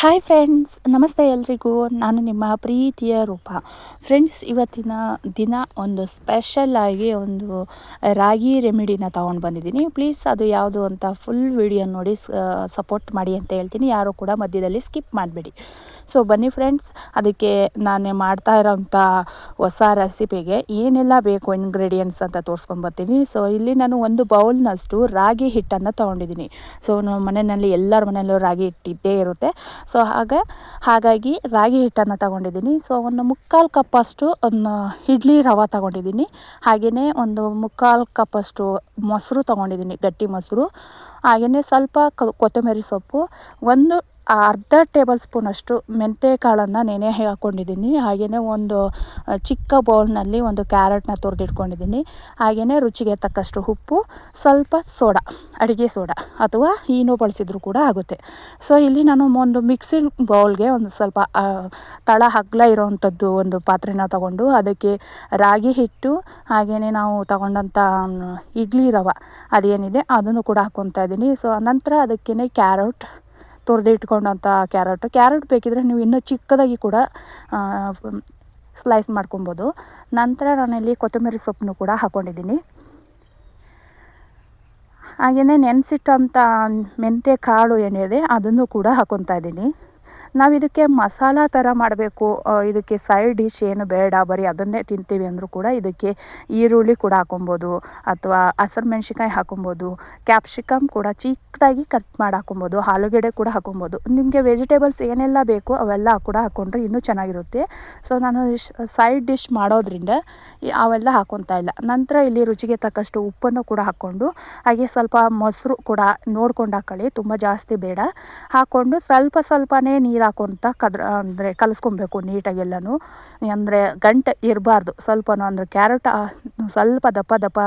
Hi friends ನಮಸ್ತೆ ಎಲ್ರಿಗೂ. ನಾನು ನಿಮ್ಮ ಪ್ರೀತಿಯ ರೂಪ. ಫ್ರೆಂಡ್ಸ್ ಇವತ್ತಿನ ದಿನ ಒಂದು ಸ್ಪೆಷಲ್ ಆಗಿ ಒಂದು ರಾಗಿ ರೆಮಿಡಿನ ತೊಗೊಂಡು ಬಂದಿದ್ದೀನಿ. ಪ್ಲೀಸ್ ಅದು ಯಾವುದು ಅಂತ ಫುಲ್ ವಿಡಿಯೋ ನೋಡಿ ಸಪೋರ್ಟ್ ಮಾಡಿ ಅಂತ ಹೇಳ್ತೀನಿ. ಯಾರು ಕೂಡ ಮಧ್ಯದಲ್ಲಿ ಸ್ಕಿಪ್ ಮಾಡಬೇಡಿ. ಸೊ ಬನ್ನಿ ಫ್ರೆಂಡ್ಸ್ ಅದಕ್ಕೆ ನಾನು ಮಾಡ್ತಾ ಇರೋಂಥ ಹೊಸ ರೆಸಿಪಿಗೆ ಏನೆಲ್ಲ ಬೇಕು ಇಂಗ್ರೀಡಿಯೆಂಟ್ಸ್ ಅಂತ ತೋರಿಸ್ಕೊಂಬರ್ತೀನಿ ಸೊ ಇಲ್ಲಿ ನಾನು ಒಂದು ಬೌಲ್ನಷ್ಟು ರಾಗಿ ಹಿಟ್ಟನ್ನು ತೊಗೊಂಡಿದ್ದೀನಿ. ಸೊ ನಮ್ಮ ಮನೆಯಲ್ಲಿ ಎಲ್ಲರ ಮನೆಯಲ್ಲೂ ರಾಗಿ ಹಿಟ್ಟಿದ್ದೇ ಇರುತ್ತೆ. ಸೊ ಹಾಗೆ ಹಾಗಾಗಿ ರಾಗಿ ಹಿಟ್ಟನ್ನು ತಗೊಂಡಿದ್ದೀನಿ. ಸೊ ಒಂದು ಮುಕ್ಕಾಲು ಕಪ್ಪಷ್ಟು ಒಂದು ಇಡ್ಲಿ ರವೆ ತಗೊಂಡಿದ್ದೀನಿ. ಹಾಗೆಯೇ ಒಂದು ಮುಕ್ಕಾಲು ಕಪ್ಪಷ್ಟು ಮೊಸರು ತೊಗೊಂಡಿದ್ದೀನಿ, ಗಟ್ಟಿ ಮೊಸರು. ಹಾಗೆಯೇ ಸ್ವಲ್ಪ ಕೊತ್ತಂಬರಿ ಸೊಪ್ಪು, ಒಂದು ಅರ್ಧ ಟೇಬಲ್ ಸ್ಪೂನಷ್ಟು ಮೆಂತ್ಯ ಕಾಳನ್ನು ನೆನೆ ಹಾಕ್ಕೊಂಡಿದ್ದೀನಿ ಹಾಗೆಯೇ ಒಂದು ಚಿಕ್ಕ ಬೌಲ್ನಲ್ಲಿ ಒಂದು ಕ್ಯಾರೆಟ್ನ ತುರಿದಿಟ್ಕೊಂಡಿದ್ದೀನಿ. ಹಾಗೆಯೇ ರುಚಿಗೆ ತಕ್ಕಷ್ಟು ಉಪ್ಪು, ಸ್ವಲ್ಪ ಸೋಡಾ, ಅಡುಗೆ ಸೋಡಾ ಅಥವಾ ಈನೋ ಬಳಸಿದ್ರು ಕೂಡ ಆಗುತ್ತೆ. ಸೊ, ಇಲ್ಲಿ ನಾನು ಒಂದು ಮಿಕ್ಸಿ ಬೌಲ್ಗೆ ಒಂದು ಸ್ವಲ್ಪ ತಳ ಹಗ್ಲ ಇರೋವಂಥದ್ದು ಒಂದು ಪಾತ್ರೆನ ತಗೊಂಡು ಅದಕ್ಕೆ ರಾಗಿ ಹಿಟ್ಟು ಹಾಗೆಯೇ ನಾವು ತಗೊಂಡಂಥ ಇಡ್ಲಿ ರವ ಅದೇನಿದೆ ಅದನ್ನು ಕೂಡ ಹಾಕ್ಕೊತಾ ಇದ್ದೀನಿ. ಸೊ, ನಂತರ ಅದಕ್ಕೇ ಕ್ಯಾರೆಟ್ ತುರಿದು ಇಟ್ಕೊಂಡಂಥ ಕ್ಯಾರೆಟ್. ಕ್ಯಾರೆಟ್ ಬೇಕಿದ್ರೆ ನೀವು ಇನ್ನೂ ಚಿಕ್ಕದಾಗಿ ಕೂಡ ಸ್ಲೈಸ್ ಮಾಡ್ಕೊಬೋದು. ನಂತರ ನಾನಿಲ್ಲಿ ಕೊತ್ತಂಬರಿ ಸೊಪ್ಪನ್ನು ಕೂಡ ಹಾಕ್ಕೊಂಡಿದ್ದೀನಿ ಹಾಗೆಯೇ ನೆನೆಸಿಟ್ಟಂಥ ಮೆಂತ್ಯ ಕಾಳು ಏನಿದೆ ಅದನ್ನು ಕೂಡ ಹಾಕ್ಕೊತಾ ಇದ್ದೀನಿ. ನಾವು ಇದಕ್ಕೆ ಮಸಾಲ ಥರ ಮಾಡಬೇಕು. ಇದಕ್ಕೆ ಸೈಡ್ ಡಿಶ್ ಏನು ಬೇಡ, ಬರೀ ಅದನ್ನೇ ತಿಂತೀವಿ ಅಂದರೂ ಕೂಡ ಇದಕ್ಕೆ ಈರುಳ್ಳಿ ಕೂಡ ಹಾಕೊಬೋದು, ಅಥವಾ ಹಸಿರು ಮೆಣ್ಸಿನ್ಕಾಯಿ ಹಾಕೊಬೋದು ಕ್ಯಾಪ್ಸಿಕಮ್ ಕೂಡ ಚಿಕ್ಕದಾಗಿ ಕಟ್ ಮಾಡಿ ಹಾಕೊಬೋದು, ಆಲೂಗಡ್ಡೆ ಕೂಡ ಹಾಕೊಬೋದು. ನಿಮಗೆ ವೆಜಿಟೇಬಲ್ಸ್ ಏನೆಲ್ಲ ಬೇಕು ಅವೆಲ್ಲ ಕೂಡ ಹಾಕ್ಕೊಂಡ್ರೆ ಇನ್ನೂ ಚೆನ್ನಾಗಿರುತ್ತೆ. ಸೊ ನಾನು ಸೈಡ್ ಡಿಶ್ ಮಾಡೋದ್ರಿಂದ ಅವೆಲ್ಲ ಹಾಕೊತಾ ಇಲ್ಲ. ನಂತರ ಇಲ್ಲಿ ರುಚಿಗೆ ತಕ್ಕಷ್ಟು ಉಪ್ಪನ್ನು ಕೂಡ ಹಾಕ್ಕೊಂಡು, ಹಾಗೆ ಸ್ವಲ್ಪ ಮೊಸರು ಕೂಡ ನೋಡ್ಕೊಂಡು ಹಾಕೊಳ್ಳಿ, ತುಂಬ ಜಾಸ್ತಿ ಬೇಡ. ಹಾಕ್ಕೊಂಡು ಸ್ವಲ್ಪ ಸ್ವಲ್ಪನೇ ನೀರು ನೀರು ಹಾಕ್ಕೊಂತ ಕದ್ರ, ಅಂದರೆ ಕಲಿಸ್ಕೊಬೇಕು ನೀಟಾಗಿ ಅಂದರೆ ಗಂಟೆ ಇರಬಾರ್ದು. ಸ್ವಲ್ಪನೂ ಅಂದರೆ ಕ್ಯಾರೆಟ್, ಸ್ವಲ್ಪ ದಪ್ಪ ದಪ್ಪ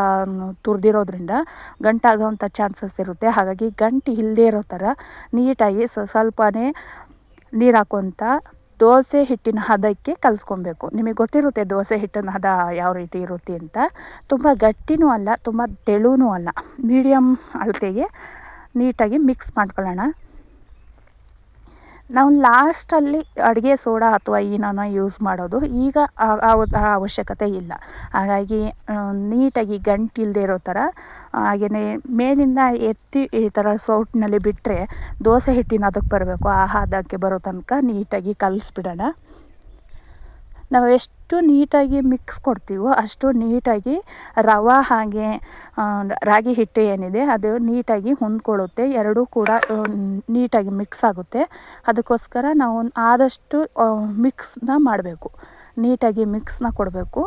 ತುರಿದಿರೋದ್ರಿಂದ ಗಂಟಾಗೋವಂಥ ಚಾನ್ಸಸ್ ಇರುತ್ತೆ. ಹಾಗಾಗಿ ಗಂಟು ಇಲ್ಲದೇ ಇರೋ ಥರ ನೀಟಾಗಿ ಸ್ವಲ್ಪನೇ ನೀರು ಹಾಕ್ಕೊಂತ ದೋಸೆ ಹಿಟ್ಟಿನ ಹದಕ್ಕೆ ಕಲಿಸ್ಕೊಬೇಕು. ನಿಮಗೆ ಗೊತ್ತಿರುತ್ತೆ ದೋಸೆ ಹಿಟ್ಟಿನ ಹದ ಯಾವ ರೀತಿ ಇರುತ್ತೆ ಅಂತ. ತುಂಬ ಗಟ್ಟಿನೂ ಅಲ್ಲ, ತುಂಬ ತೆಳುವೂ ಅಲ್ಲ. ಮೀಡಿಯಮ್ ಅಳತೆಗೆ ನೀಟಾಗಿ ಮಿಕ್ಸ್ ಮಾಡ್ಕೊಳ್ಳೋಣ. ನಾವು ಲಾಸ್ಟಲ್ಲಿ ಅಡುಗೆ ಸೋಡಾ ಅಥವಾ ಈನೋನ ಯೂಸ್ ಮಾಡೋದು. ಈಗ ಆ ಅವಶ್ಯಕತೆ ಇಲ್ಲ. ಹಾಗಾಗಿ ನೀಟಾಗಿ ಗಂಟಿಲ್ಲದೆ ಇರೋ ಥರ ಹಾಗೆಯೇ ಮೇಲಿಂದ ಎತ್ತಿ ಈ ಥರ ಸೌಟ್ನಲ್ಲಿ ಬಿಟ್ಟರೆ ದೋಸೆ ಹಿಟ್ಟಿನ ಅದಕ್ಕೆ ಬರಬೇಕು. ಆ ಹದಕ್ಕೆ ಬರೋ ತನಕ ನೀಟಾಗಿ ಕಲಿಸ್ಬಿಡೋಣ. ನಾವು ಎಷ್ಟು ನೀಟಾಗಿ ಮಿಕ್ಸ್ ಕೊಡ್ತೀವೋ ಅಷ್ಟು ನೀಟಾಗಿ ರವೆ ಹಾಗೆ ರಾಗಿ ಹಿಟ್ಟು ಏನಿದೆ ಅದು ನೀಟಾಗಿ ಹೊಂದ್ಕೊಳ್ಳುತ್ತೆ ಎರಡೂ ಕೂಡ ನೀಟಾಗಿ ಮಿಕ್ಸ್ ಆಗುತ್ತೆ. ಅದಕ್ಕೋಸ್ಕರ ನಾವು ಆದಷ್ಟು ಮಿಕ್ಸ್ನ ಮಾಡಬೇಕು. ನೀಟಾಗಿ ಮಿಕ್ಸ್ನ ಕೊಡಬೇಕು.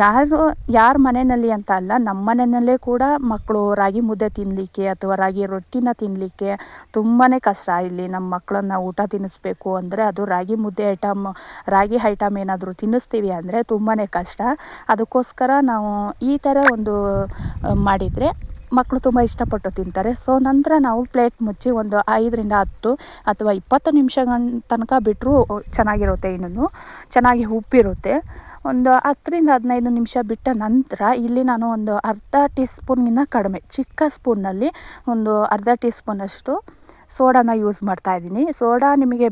ಯಾರು, ಯಾರ ಮನೆಯಲ್ಲಿ ಅಂತ ಅಲ್ಲ ನಮ್ಮ ಮನೆಯಲ್ಲೇ ಕೂಡ ಮಕ್ಕಳು ರಾಗಿ ಮುದ್ದೆ ತಿನ್ನಲಿಕ್ಕೆ ಅಥವಾ ರಾಗಿ ರೊಟ್ಟಿನ ತಿನ್ನಲಿಕ್ಕೆ ತುಂಬಾ ಕಷ್ಟ ಇಲ್ಲಿ. ನಮ್ಮ ಮಕ್ಕಳನ್ನ ಊಟ ತಿನ್ನಿಸ್ಬೇಕು ಅಂದರೆ ಅದು ರಾಗಿ ಮುದ್ದೆ ಐಟಮ್ ರಾಗಿ ಐಟಮ್ ಏನಾದರೂ ತಿನ್ನಿಸ್ತೀವಿ ಅಂದರೆ ತುಂಬಾ ಕಷ್ಟ. ಅದಕ್ಕೋಸ್ಕರ ನಾವು ಈ ಥರ ಒಂದು ಮಾಡಿದರೆ ಮಕ್ಕಳು ತುಂಬ ಇಷ್ಟಪಟ್ಟು ತಿಂತಾರೆ. ಸೊ ನಂತರ ನಾವು ಪ್ಲೇಟ್ ಮುಚ್ಚಿ ಒಂದು ಐದರಿಂದ ಹತ್ತು ಅಥವಾ ಇಪ್ಪತ್ತು ನಿಮಿಷಗಳ ತನಕ ಬಿಟ್ಟರೂ ಚೆನ್ನಾಗಿರುತ್ತೆ ಇನ್ನೂ. ಚೆನ್ನಾಗಿ ಉಪ್ಪಿರುತ್ತೆ. ಒಂದು ಹತ್ತರಿಂದ ಹದಿನೈದು ನಿಮಿಷ ಬಿಟ್ಟ ನಂತರ ಇಲ್ಲಿ ನಾನು ಒಂದು ಅರ್ಧ ಟೀ ಸ್ಪೂನ್ಗಿಂತ ಕಡಿಮೆ, ಚಿಕ್ಕ ಸ್ಪೂನಲ್ಲಿ ಒಂದು ಅರ್ಧ ಟೀ ಸ್ಪೂನಷ್ಟು ಸೋಡಾನ ಯೂಸ್ ಮಾಡ್ತಾ ಇದ್ದೀನಿ. ಸೋಡಾ ನಿಮಗೆ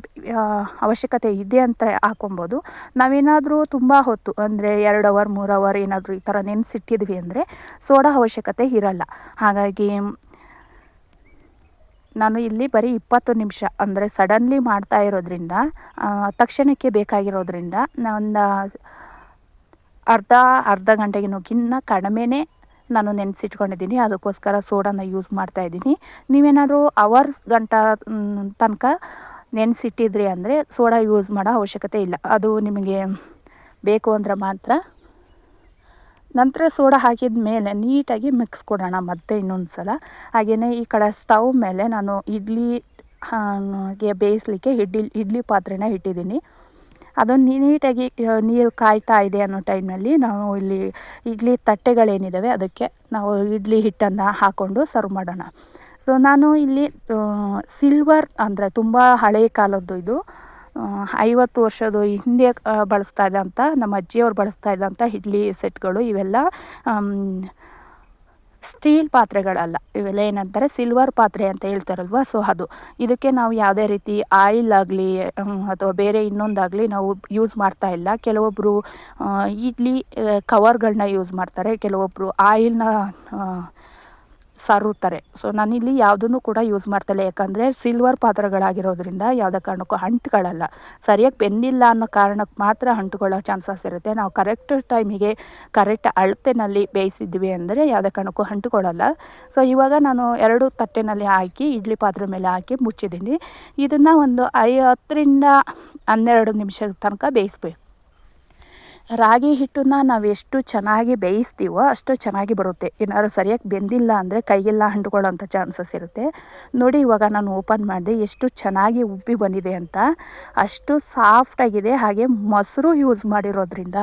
ಅವಶ್ಯಕತೆ ಇದೆ ಅಂತ ಹಾಕೊಬೋದು. ನಾವೇನಾದರೂ ತುಂಬ ಹೊತ್ತು, ಅಂದರೆ ಎರಡು ಅವರ್, ಮೂರು ಅವರ್ ಏನಾದರೂ ಈ ಥರ ನೆನೆಸಿಟ್ಟಿದ್ವಿ ಅಂದರೆ ಸೋಡಾ ಅವಶ್ಯಕತೆ ಇರಲ್ಲ. ಹಾಗಾಗಿ ನಾನು ಇಲ್ಲಿ ಬರೀ ಇಪ್ಪತ್ತು ನಿಮಿಷ, ಅಂದರೆ ಸಡನ್ಲಿ ಮಾಡ್ತಾ ಇರೋದ್ರಿಂದ ತಕ್ಷಣಕ್ಕೆ ಬೇಕಾಗಿರೋದ್ರಿಂದ ಒಂದು ಅರ್ಧ ಅರ್ಧ ಗಂಟೆಗಿನ್ನೋಕ್ಕಿಂತ ಕಡಿಮೆನೇ ನಾನು ನೆನೆಸಿಟ್ಕೊಂಡಿದ್ದೀನಿ. ಅದಕ್ಕೋಸ್ಕರ ಸೋಡಾನ ಯೂಸ್ ಮಾಡ್ತಾಯಿದ್ದೀನಿ ನೀವೇನಾದರೂ ಅವರ್ಸ್ ಗಂಟ ತನಕ ನೆನೆಸಿಟ್ಟಿದ್ರಿ ಅಂದರೆ ಸೋಡಾ ಯೂಸ್ ಮಾಡೋ ಅವಶ್ಯಕತೆ ಇಲ್ಲ. ಅದು ನಿಮಗೆ ಬೇಕು ಅಂದರೆ ಮಾತ್ರ. ನಂತರ ಸೋಡಾ ಹಾಕಿದ ಮೇಲೆ ನೀಟಾಗಿ ಮಿಕ್ಸ್ ಕೊಡೋಣ ಮತ್ತೆ ಇನ್ನೊಂದು ಸಲ ಹಾಗೆಯೇ ಈ ಕಡೆ ಸ್ಟವ್ ಮೇಲೆ ನಾನು ಇಡ್ಲಿ ಗೆ ಬೇಯಿಸ್ಲಿಕ್ಕೆ ಇಡ್ಲಿ ಇಡ್ಲಿ ಪಾತ್ರೆನ ಇಟ್ಟಿದ್ದೀನಿ. ಅದು ನೀಟಾಗಿ ನೀರು ಕಾಯ್ತಾ ಇದೆ ಅನ್ನೋ ಟೈಮ್ನಲ್ಲಿ ನಾವು ಇಲ್ಲಿ ಇಡ್ಲಿ ತಟ್ಟೆಗಳೇನಿದ್ದಾವೆ ಅದಕ್ಕೆ ನಾವು ಇಡ್ಲಿ ಹಿಟ್ಟನ್ನು ಹಾಕ್ಕೊಂಡು ಸರ್ವ್ ಮಾಡೋಣ. ಸೊ ನಾನು ಇಲ್ಲಿ ಸಿಲ್ವರ್ ಅಂದರೆ ತುಂಬ ಹಳೆಯ ಕಾಲದ್ದು ಇದು. ಐವತ್ತು ವರ್ಷದ ಹಿಂದೆ ಬಳಸ್ತಾ ಇದ್ದಂಥ, ನಮ್ಮ ಅಜ್ಜಿಯವ್ರು ಬಳಸ್ತಾ ಇದ್ದಂಥ ಇಡ್ಲಿ ಸೆಟ್ಗಳು ಇವೆಲ್ಲ ಸ್ಟೀಲ್ ಪಾತ್ರೆಗಳಲ್ಲ, ಇವೆಲ್ಲ ಏನಂತಾರೆ ಸಿಲ್ವರ್ ಪಾತ್ರೆ ಅಂತ ಹೇಳ್ತಾರಲ್ವ? ಸೊ ಅದು. ಇದಕ್ಕೆ ನಾವು ಯಾವುದೇ ರೀತಿ ಆಯಿಲ್ ಆಗಲಿ ಅಥವಾ ಬೇರೆ ಇನ್ನೊಂದಾಗಲಿ ನಾವು ಯೂಸ್ ಮಾಡ್ತಾ ಇಲ್ಲ. ಕೆಲವೊಬ್ಬರು ಇಡ್ಲಿ ಕವರ್ಗಳನ್ನ ಯೂಸ್ ಮಾಡ್ತಾರೆ. ಕೆಲವೊಬ್ಬರು ಆಯಿಲ್ನ ಸಾರುತ್ತಾರೆ. ಸೊ ನಾನಿಲ್ಲಿ ಯಾವುದನ್ನು ಕೂಡ ಯೂಸ್ ಮಾಡ್ತಾಯಿಲ್ಲ ಯಾಕಂದರೆ ಸಿಲ್ವರ್ ಪಾತ್ರೆಗಳಾಗಿರೋದ್ರಿಂದ ಯಾವುದೇ ಕಾರಣಕ್ಕೂ ಅಂಟುಗಳಲ್ಲ ಸರಿಯಾಗಿ ಬೆಂದಿಲ್ಲ ಅನ್ನೋ ಕಾರಣಕ್ಕೆ ಮಾತ್ರ ಅಂಟುಕೊಳ್ಳೋ ಚಾನ್ಸಸ್ ಇರುತ್ತೆ. ನಾವು ಕರೆಕ್ಟ್ ಟೈಮಿಗೆ ಕರೆಕ್ಟ್ ಅಳತೆನಲ್ಲಿ ಬೇಯಿಸಿದ್ವಿ ಅಂದರೆ ಯಾವುದೇ ಕಾರಣಕ್ಕೂ ಅಂಟುಕೊಳ್ಳಲ್ಲ ಸೊ ಇವಾಗ ನಾನು ಎರಡು ತಟ್ಟೆನಲ್ಲಿ ಹಾಕಿ, ಇಡ್ಲಿ ಪಾತ್ರೆ ಮೇಲೆ ಹಾಕಿ ಮುಚ್ಚಿದ್ದೀನಿ. ಇದನ್ನು ಒಂದು ಐ ಹತ್ತರಿಂದ ಹನ್ನೆರಡು ನಿಮಿಷದ ತನಕ ಬೇಯಿಸ್ಬೇಕು. ರಾಗಿ ಹಿಟ್ಟನ್ನ ನಾವು ಎಷ್ಟು ಚೆನ್ನಾಗಿ ಬೇಯಿಸ್ತೀವೋ ಅಷ್ಟು ಚೆನ್ನಾಗಿ ಬರುತ್ತೆ. ಏನಾದ್ರು ಸರಿಯಾಗಿ ಬೆಂದಿಲ್ಲ ಅಂದರೆ ಕೈಗೆಲ್ಲ ಅಂಟ್ಕೊಳ್ಳೋಂಥ ಚಾನ್ಸಸ್ ಇರುತ್ತೆ. ನೋಡಿ ಇವಾಗ ನಾನು ಓಪನ್ ಮಾಡಿದೆ ಎಷ್ಟು ಚೆನ್ನಾಗಿ ಉಬ್ಬಿ ಬಂದಿದೆ ಅಂತ. ಅಷ್ಟು ಸಾಫ್ಟಾಗಿದೆ ಹಾಗೆ ಮೊಸರು ಯೂಸ್ ಮಾಡಿರೋದ್ರಿಂದ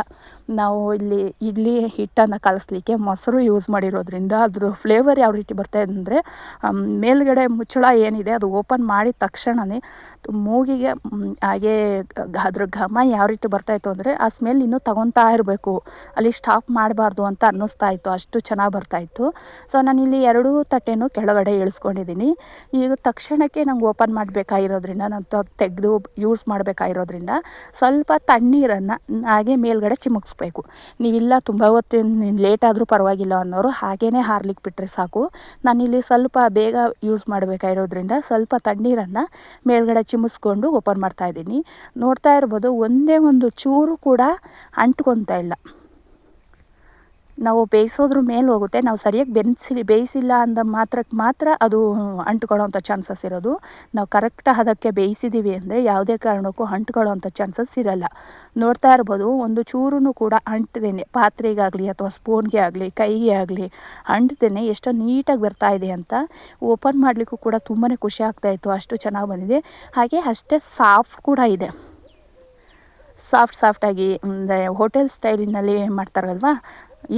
ನಾವು ಇಲ್ಲಿ ಇಡ್ಲಿ ಹಿಟ್ಟನ್ನು ಕಲಿಸ್ಲಿಕ್ಕೆ ಮೊಸರು ಯೂಸ್ ಮಾಡಿರೋದ್ರಿಂದ ಅದ್ರ ಫ್ಲೇವರ್ ಯಾವ ರೀತಿ ಬರ್ತಾ ಇದೆ ಅಂದರೆ ಮೇಲ್ಗಡೆ ಮುಚ್ಚಳ ಏನಿದೆ ಅದು ಓಪನ್ ಮಾಡಿದ ತಕ್ಷಣವೇ ಮೂಗಿಗೆ ಹಾಗೆ ಅದ್ರ ಘಮ ಯಾವ ರೀತಿ ಬರ್ತಾಯಿತ್ತು ಅಂದರೆ ಆ ಸ್ಮೆಲ್ ಇನ್ನೂ ತಗೊತಾ ಇರಬೇಕು. ಅಲ್ಲಿ ಸ್ಟಾಪ್ ಮಾಡಬಾರ್ದು ಅಂತ ಅನ್ನಿಸ್ತಾ ಇತ್ತು. ಅಷ್ಟು ಚೆನ್ನಾಗಿ ಬರ್ತಾಯಿತ್ತು ಸೊ ನಾನಿಲ್ಲಿ ಎರಡೂ ತಟ್ಟೆನೂ ಕೆಳಗಡೆ ಇಳಿಸ್ಕೊಂಡಿದ್ದೀನಿ ಈಗ ತಕ್ಷಣಕ್ಕೆ ನಂಗೆ ಓಪನ್ ಮಾಡಬೇಕಾಗಿರೋದ್ರಿಂದ, ನಾನು ತೆಗೆದು ಯೂಸ್ ಮಾಡಬೇಕಾಗಿರೋದ್ರಿಂದ ಸ್ವಲ್ಪ ತಣ್ಣೀರನ್ನು ಹಾಗೆ ಮೇಲ್ಗಡೆ ಚಿಮುಕ್ಸ್ಬೇಕು. ನೀವಿಲ್ಲ ತುಂಬ ಹೊತ್ತು ಲೇಟ್ ಆದರೂ ಪರವಾಗಿಲ್ಲ ಅನ್ನೋರು ಹಾಗೇ ಹಾರ್ಲಿಕ್ಕೆ ಬಿಟ್ಟರೆ ಸಾಕು. ನಾನಿಲ್ಲಿ ಸ್ವಲ್ಪ ಬೇಗ ಯೂಸ್ ಮಾಡಬೇಕಾಗಿರೋದ್ರಿಂದ ಸ್ವಲ್ಪ ತಣ್ಣೀರನ್ನು ಮೇಲ್ಗಡೆ ಚಿಮ್ಮಿಸ್ಕೊಂಡು ಓಪನ್ ಮಾಡ್ತಾ ಇದ್ದೀನಿ. ನೋಡ್ತಾ ಇರ್ಬೋದು ಒಂದೇ ಒಂದು ಚೂರು ಕೂಡ ಅಂಟ್ಕೊತಾ ಇಲ್ಲ. ನಾವು ಬೇಯಿಸೋದ್ರ ಮೇಲೆ ಹೋಗುತ್ತೆ, ನಾವು ಸರಿಯಾಗಿ ಬೆನ್ಸಿ ಬೇಯಿಸಿಲ್ಲ ಅಂದ ಮಾತ್ರಕ್ಕೆ ಮಾತ್ರ ಅದು ಅಂಟ್ಕೊಳ್ಳೋಂಥ ಚಾನ್ಸಸ್ ಇರೋದು. ನಾವು ಕರೆಕ್ಟ್ ಅದಕ್ಕೆ ಬೇಯಿಸಿದ್ದೀವಿ ಅಂದರೆ ಯಾವುದೇ ಕಾರಣಕ್ಕೂ ಅಂಟ್ಕೊಳ್ಳೋವಂಥ ಚಾನ್ಸಸ್ ಇರಲ್ಲ. ನೋಡ್ತಾ ಇರ್ಬೋದು, ಒಂದು ಚೂರು ಕೂಡ ಅಂಟ್ದೇನೆ. ಪಾತ್ರೆಗಾಗಲಿ ಅಥವಾ ಸ್ಪೂನ್ಗೆ ಆಗಲಿ, ಕೈಗೆ ಆಗಲಿ ಅಂಟ್ದೇನೆ. ಎಷ್ಟೋ ನೀಟಾಗಿ ಬರ್ತಾ ಇದೆ ಅಂತ ಓಪನ್ ಮಾಡಲಿಕ್ಕೂ ಕೂಡ ತುಂಬಾ ಖುಷಿ ಆಗ್ತಾಯಿತ್ತು ಅಷ್ಟು ಚೆನ್ನಾಗಿ ಬಂದಿದೆ. ಹಾಗೆ ಅಷ್ಟೇ ಸಾಫ್ಟ್ ಕೂಡ ಇದೆ. ಸಾಫ್ಟ್ ಸಾಫ್ಟಾಗಿ ಅಂದರೆ ಹೋಟೆಲ್ ಸ್ಟೈಲಿನಲ್ಲಿ ಮಾಡ್ತಾರಲ್ವ?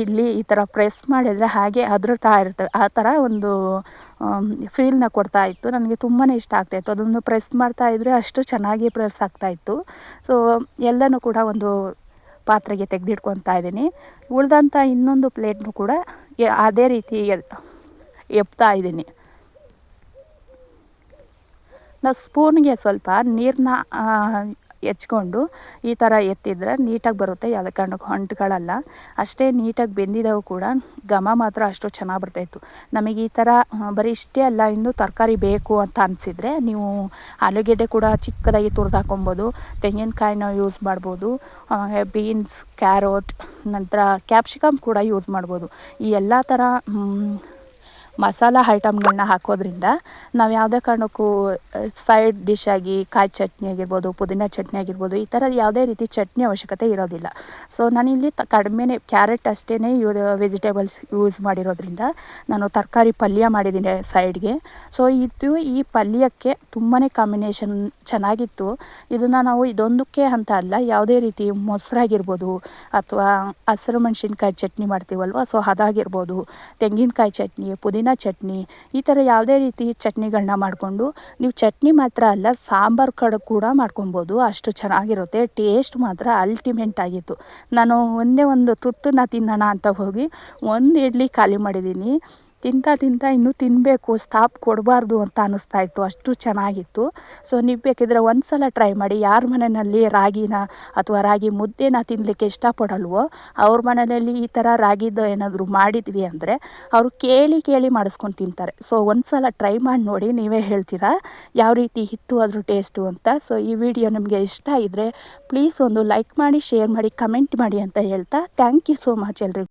ಇಡ್ಲಿ ಈ ಥರ ಪ್ರೆಸ್ ಮಾಡಿದರೆ ಹಾಗೆ ಅದ್ರತಾ ಇರ್ತವೆ ಆ ಥರ ಒಂದು ಫೀಲ್ನ ಕೊಡ್ತಾ ಇತ್ತು. ನನಗೆ ತುಂಬಾ ಇಷ್ಟ ಆಗ್ತಾಯಿತ್ತು ಅದನ್ನು ಪ್ರೆಸ್ ಮಾಡ್ತಾ ಇದ್ದರೆ ಅಷ್ಟು ಚೆನ್ನಾಗಿ ಪ್ರೆಸ್ ಆಗ್ತಾಯಿತ್ತು ಸೊ ಎಲ್ಲನೂ ಕೂಡ ಒಂದು ಪಾತ್ರೆಗೆ ತೆಗೆದಿಟ್ಕೊತಾ ಇದ್ದೀನಿ. ಉಳಿದಂಥ ಇನ್ನೊಂದು ಪ್ಲೇಟ್ನು ಕೂಡ ಅದೇ ರೀತಿ ಎಪ್ತಾ ಇದ್ದೀನಿ. ನಾವು ಸ್ಪೂನ್ಗೆ ಸ್ವಲ್ಪ ನೀರನ್ನ ಹೆಚ್ಕೊಂಡು ಈ ಥರ ಎತ್ತಿದ್ರೆ ನೀಟಾಗಿ ಬರುತ್ತೆ, ಯಾವುದೇ ಕಾರಣಕ್ಕೂ ಅಂಟ್ಕೊಳ್ಳಲ್ಲ ಅಷ್ಟೇ ನೀಟಾಗಿ ಬೆಂದಿದ್ದವು ಕೂಡ ಘಮ ಮಾತ್ರ ಅಷ್ಟು ಚೆನ್ನಾಗಿ ಬರ್ತಾಯಿತ್ತು ನಮಗೆ ಈ ಥರ ಬರೀ ಇಷ್ಟೇ ಅಲ್ಲ, ಇನ್ನು ತರಕಾರಿ ಬೇಕು ಅಂತ ಅನಿಸಿದರೆ ನೀವು ಆಲೂಗೆಡ್ಡೆ ಕೂಡ ಚಿಕ್ಕದಾಗಿ ತುರಿದು ಹಾಕೊಬೋದು, ತೆಂಗಿನಕಾಯಿನ ಯೂಸ್ ಮಾಡ್ಬೋದು ಬೀನ್ಸ್ ಕ್ಯಾರೋಟ್ ನಂತರ ಕ್ಯಾಪ್ಸಿಕಮ್ ಕೂಡ ಯೂಸ್ ಮಾಡ್ಬೋದು. ಈ ಎಲ್ಲ ಥರ ಮಸಾಲ ಐಟಮ್ಗಳನ್ನ ಹಾಕೋದ್ರಿಂದ ನಾವು ಯಾವುದೇ ಕಾರಣಕ್ಕೂ ಸೈಡ್ ಡಿಶ್ ಆಗಿ ಕಾಯಿ ಚಟ್ನಿ ಆಗಿರ್ಬೋದು, ಪುದೀನ ಚಟ್ನಿ ಆಗಿರ್ಬೋದು, ಈ ಥರ ಯಾವುದೇ ರೀತಿ ಚಟ್ನಿ ಅವಶ್ಯಕತೆ ಇರೋದಿಲ್ಲ. ಸೊ ನಾನಿಲ್ಲಿ ತ, ಕಡಿಮೆನೇ ಕ್ಯಾರೆಟ್ ಅಷ್ಟೇ ಯೂ ವೆಜಿಟೇಬಲ್ಸ್ ಯೂಸ್ ಮಾಡಿರೋದ್ರಿಂದ ನಾನು ತರಕಾರಿ ಪಲ್ಯ ಮಾಡಿದ್ದೀನಿ ಸೈಡ್ಗೆ ಸೊ ಇದು ಈ ಪಲ್ಯಕ್ಕೆ ತುಂಬಾ ಕಾಂಬಿನೇಷನ್ ಚೆನ್ನಾಗಿತ್ತು. ಇದನ್ನು ನಾವು ಇದೊಂದಕ್ಕೆ ಅಂತ ಅಲ್ಲ, ಯಾವುದೇ ರೀತಿ ಮೊಸರಾಗಿರ್ಬೋದು ಅಥವಾ ಹಸಿರು ಮೆಣಸಿನ್ಕಾಯಿ ಚಟ್ನಿ ಮಾಡ್ತೀವಲ್ವ, ಸೊ ಅದಾಗಿರ್ಬೋದು. ತೆಂಗಿನಕಾಯಿ ಚಟ್ನಿ, ಪುದೀನ ಚಟ್ನಿ, ಈ ಥರ ಯಾವುದೇ ರೀತಿ ಚಟ್ನಿಗಳನ್ನ ಮಾಡಿಕೊಂಡು, ನೀವು ಚಟ್ನಿ ಮಾತ್ರ ಅಲ್ಲ, ಸಾಂಬಾರು ಕಡೆ ಕೂಡ ಮಾಡ್ಕೊಬೋದು. ಅಷ್ಟು ಚೆನ್ನಾಗಿರುತ್ತೆ. ಟೇಸ್ಟ್ ಮಾತ್ರ ಅಲ್ಟಿಮೇಟ್ ಆಗಿತ್ತು. ನಾನು ಒಂದೇ ಒಂದು ತುತ್ತನ್ನ ತಿನ್ನೋಣ ಅಂತ ಹೋಗಿ ಒಂದು ಇಡ್ಲಿ ಖಾಲಿ ಮಾಡಿದ್ದೀನಿ. ತಿಂತಾ ತಿಂತಾ ಇನ್ನೂ ತಿನ್ನಬೇಕು ಸ್ಟಾಪ್ ಕೊಡಬಾರ್ದು ಅಂತ ಅನ್ನಿಸ್ತಾ ಇತ್ತು ಅಷ್ಟು ಚೆನ್ನಾಗಿತ್ತು. ಸೊ ನೀವು ಬೇಕಿದ್ರೆ ಒಂದು ಸಲ ಟ್ರೈ ಮಾಡಿ, ಯಾರ ಮನೆಯಲ್ಲಿ ರಾಗಿನ ಅಥವಾ ರಾಗಿ ಮುದ್ದೆನ ತಿನ್ನಲಿಕ್ಕೆ ಇಷ್ಟಪಡಲ್ವೋ, ಅವ್ರ ಮನೆಯಲ್ಲಿ ಈ ಥರ ರಾಗಿದ್ದು ಏನಾದರೂ ಮಾಡಿದ್ವಿ ಅಂದರೆ, ಅವರು ಕೇಳಿ ಕೇಳಿ ಮಾಡಿಸ್ಕೊಂಡು ತಿಂತಾರೆ. ಸೊ ಒಂದು ಸಲ ಟ್ರೈ ಮಾಡಿ ನೋಡಿ, ನೀವೇ ಹೇಳ್ತೀರಾ, ಯಾವ ರೀತಿ ಇತ್ತು ಅದ್ರ ಟೇಸ್ಟು ಅಂತ. ಸೊ ಈ ವಿಡಿಯೋ ನಿಮಗೆ ಇಷ್ಟ ಇದ್ದರೆ ಪ್ಲೀಸ್ ಒಂದು ಲೈಕ್ ಮಾಡಿ ಶೇರ್ ಮಾಡಿ ಕಮೆಂಟ್ ಮಾಡಿ ಅಂತ ಹೇಳ್ತಾ ಥ್ಯಾಂಕ್ ಯು ಸೋ ಮಚ್ ಎಲ್ರಿಗೂ.